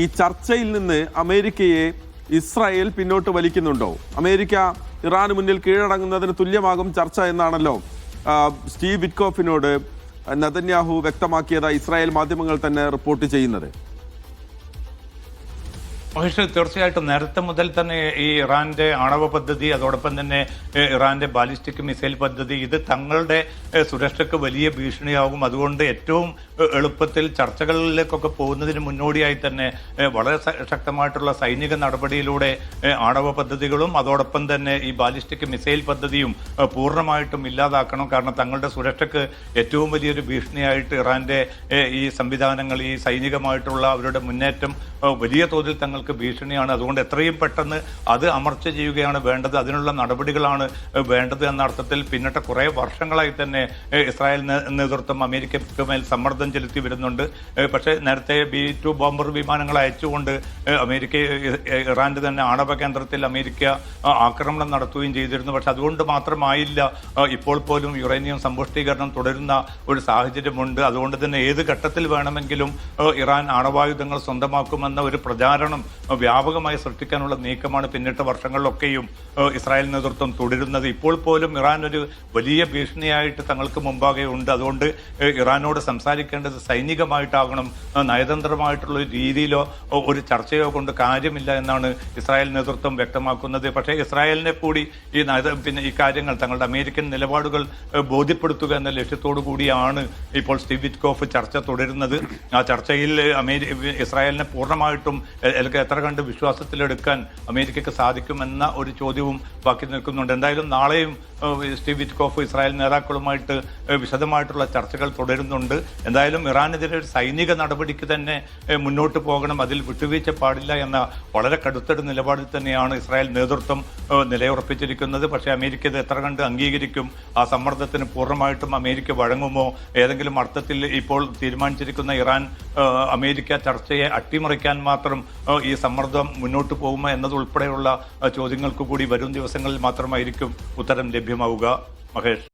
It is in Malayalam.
ഈ ചർച്ചയിൽ നിന്ന് അമേരിക്കയെ ഇസ്രായേൽ പിന്നോട്ട് വലിക്കുന്നുണ്ടോ? അമേരിക്ക ഇറാന് മുന്നിൽ കീഴടങ്ങുന്നതിന് തുല്യമാകും ചർച്ച എന്നാണല്ലോ സ്റ്റീവ് വിറ്റ്കോഫിനോട് നതന്യാഹു വ്യക്തമാക്കിയതായി ഇസ്രായേൽ മാധ്യമങ്ങൾ തന്നെ റിപ്പോർട്ട് ചെയ്യുന്നത്. മഹേഷ് തീർച്ചയായിട്ടും നേരത്തെ മുതൽ തന്നെ ഈ ഇറാന്റെ ആണവ പദ്ധതി അതോടൊപ്പം തന്നെ ഇറാന്റെ ബാലിസ്റ്റിക് മിസൈൽ പദ്ധതി ഇത് തങ്ങളുടെ സുരക്ഷയ്ക്ക് വലിയ ഭീഷണിയാകും. അതുകൊണ്ട് ഏറ്റവും എളുപ്പത്തിൽ ചർച്ചകളിലേക്കൊക്കെ പോകുന്നതിന് മുന്നോടിയായി തന്നെ വളരെ ശക്തമായിട്ടുള്ള സൈനിക നടപടിയിലൂടെ ആണവ പദ്ധതികളും അതോടൊപ്പം തന്നെ ഈ ബാലിസ്റ്റിക് മിസൈൽ പദ്ധതിയും പൂർണമായിട്ടും ഇല്ലാതാക്കണം. കാരണം തങ്ങളുടെ സുരക്ഷയ്ക്ക് ഏറ്റവും വലിയൊരു ഭീഷണിയായിട്ട് ഇറാന്റെ ഈ സംവിധാനങ്ങൾ ഈ സൈനികമായിട്ടുള്ള അവരുടെ മുന്നേറ്റം വലിയ തോതിൽ തങ്ങൾക്ക് ഭീഷണിയാണ്. അതുകൊണ്ട് എത്രയും പെട്ടെന്ന് അത് അമർച്ച ചെയ്യുകയാണ് വേണ്ടത്. അതിനുള്ള നടപടികളാണ് വേണ്ടത് എന്ന അർത്ഥത്തിൽ പിന്നിട്ട കുറേ വർഷങ്ങളായി തന്നെ ഇസ്രായേൽ നേതൃത്വം അമേരിക്കയ്ക്ക് മേൽ സമ്മർദ്ദം ചെലുത്തി വരുന്നുണ്ട്. പക്ഷേ നേരത്തെ ബി ടു ബോംബർ വിമാനങ്ങൾ അയച്ചുകൊണ്ട് അമേരിക്ക ഇറാന്റെ തന്നെ ആണവ കേന്ദ്രത്തിൽ അമേരിക്ക ആക്രമണം നടത്തുകയും ചെയ്തിരുന്നു. പക്ഷെ അതുകൊണ്ട് മാത്രമായില്ല ഇപ്പോൾ പോലും യുറേനിയം സമ്പുഷ്ടീകരണം തുടരുന്ന ഒരു സാഹചര്യമുണ്ട്. അതുകൊണ്ട് തന്നെ ഏത് ഘട്ടത്തിൽ വേണമെങ്കിലും ഇറാൻ ആണവായുധങ്ങൾ സ്വന്തമാക്കുമെന്ന ഒരു പ്രചാരണം വ്യാപകമായി സൃഷ്ടിക്കാനുള്ള നീക്കമാണ് പിന്നിട്ട വർഷങ്ങളിലൊക്കെയും ഇസ്രായേൽ നേതൃത്വം തുടരുന്നത്. ഇപ്പോൾ പോലും ഇറാൻ ഒരു വലിയ ഭീഷണിയായിട്ട് തങ്ങൾക്ക് മുമ്പാകെ ഉണ്ട്. അതുകൊണ്ട് ഇറാനോട് സംസാരിക്കേണ്ടത് സൈനികമായിട്ടാകണം നയതന്ത്രമായിട്ടുള്ള രീതിയിലോ ഒരു ചർച്ചയോ കൊണ്ട് കാര്യമില്ല എന്നാണ് ഇസ്രായേൽ നേതൃത്വം വ്യക്തമാക്കുന്നത്. പക്ഷേ ഇസ്രായേലിനെ കൂടി ഈ പിന്നെ ഈ കാര്യങ്ങൾ തങ്ങളുടെ അമേരിക്കൻ നിലപാടുകൾ ബോധ്യപ്പെടുത്തുക എന്ന ലക്ഷ്യത്തോടു കൂടിയാണ് ഇപ്പോൾ സ്റ്റീവിറ്റ്കോഫ് ചർച്ച തുടരുന്നത്. ആ ചർച്ചയിൽ അമേരി ഇസ്രായേലിനെ പൂർണമായിട്ടും എത്ര കണ്ട് വിശ്വാസത്തിലെടുക്കാൻ അമേരിക്കയ്ക്ക് സാധിക്കുമെന്ന ഒരു ചോദ്യവും ബാക്കി നിൽക്കുന്നുണ്ട്. എന്തായാലും നാളെയും സ്റ്റീവ് വിറ്റ്കോഫ് ഇസ്രായേൽ നേതാക്കളുമായിട്ട് വിശദമായിട്ടുള്ള ചർച്ചകൾ തുടരുന്നുണ്ട്. എന്തായാലും ഇറാനെതിരെ ഒരു സൈനിക നടപടിക്ക് തന്നെ മുന്നോട്ട് പോകണം. അതിൽ വിട്ടുവീഴ്ച പാടില്ല എന്ന വളരെ കടുത്തൊരു നിലപാടിൽ തന്നെയാണ് ഇസ്രായേൽ നേതൃത്വം നിലയുറപ്പിച്ചിരിക്കുന്നത്. പക്ഷേ അമേരിക്ക ഇത് എത്ര കണ്ട് അംഗീകരിക്കും? ആ സമ്മർദ്ദത്തിന് പൂർണമായിട്ടും അമേരിക്ക വഴങ്ങുമോ? ഏതെങ്കിലും അർത്ഥത്തിൽ ഇപ്പോൾ തീരുമാനിച്ചിരിക്കുന്ന ഇറാൻ അമേരിക്ക ചർച്ചയെ അട്ടിമറിക്കാൻ മാത്രം ഈ സമ്മർദ്ദം മുന്നോട്ട് പോകുമോ എന്നതുൾപ്പെടെയുള്ള ചോദ്യങ്ങൾക്ക് കൂടി വരും ദിവസങ്ങളിൽ മാത്രമായിരിക്കും ഉത്തരം ലഭ്യമാവുക. മഹേഷ്.